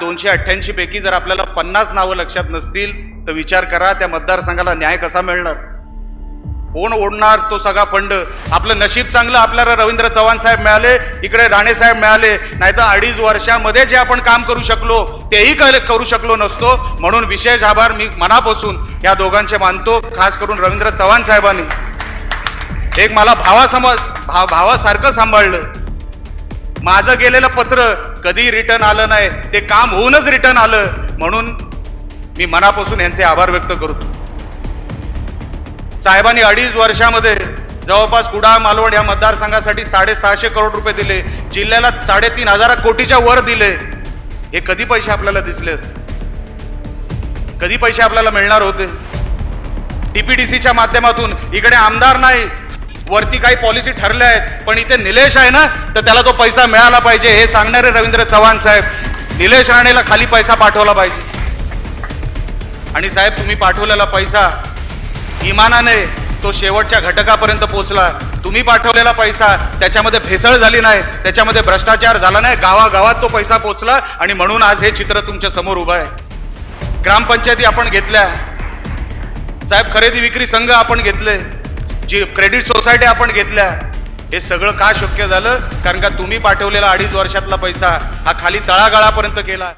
दोनशे अठ्ठ्याऐंशी पैकी जर आपल्याला पन्नास नावं लक्षात नसतील तर विचार करा त्या मतदारसंघाला न्याय कसा मिळणार? कोण ओढणार तो सगळा फंड? आपलं नशीब चांगलं आपल्याला रवींद्र चव्हाण साहेब मिळाले इकडे राणे साहेब मिळाले नाहीतर अडीच वर्षामध्ये जे आपण काम करू शकलो तेही करू शकलो नसतो. म्हणून विशेष आभार मी मनापासून या दोघांचे मानतो खास करून रवींद्र चव्हाण साहेबांनी. एक मला भावासम भा भावासारखं सांभाळलं. माझं गेलेलं पत्र कधी रिटर्न आलं नाही ते काम होऊनच रिटर्न आलं. म्हणून मी मनापासून यांचे आभार व्यक्त करतो. साहेबांनी अडीच वर्षामध्ये जवळपास कुडाळ मालवण या मतदारसंघासाठी साडेसहाशे करोड रुपये दिले. जिल्ह्याला साडेतीन हजार कोटीच्या वर दिले. हे कधी पैसे आपल्याला दिसले असते? कधी पैसे आपल्याला मिळणार होते? टीपीडीसीच्या माध्यमातून इकडे आमदार नाही वरती काही पॉलिसी ठरल्या आहेत पण इथे निलेश आहे ना तर त्याला तो पैसा मिळाला पाहिजे हे सांगणारे रवींद्र चव्हाण साहेब. निलेश राणेला खाली पैसा पाठवला पाहिजे. आणि साहेब तुम्ही पाठवलेला पैसा इमानाने तो शेवटच्या घटकापर्यंत पोहोचला. तुम्ही पाठवलेला पैसा त्याच्यामध्ये भेसळ झाली नाही त्याच्यामध्ये भ्रष्टाचार झाला नाही गावागावात तो पैसा पोहोचला आणि म्हणून आज हे चित्र तुमच्यासमोर उभं आहे. ग्रामपंचायती आपण घेतल्या. साहेब खरेदी विक्री संघ आपण घेतले. जी क्रेडिट सोसायटी आपण घेतल्या हे सगळं का शक्य झालं? कारण का तुम्ही पाठवलेला अडीच वर्षातला पैसा हा खाली तळागाळापर्यंत गेला.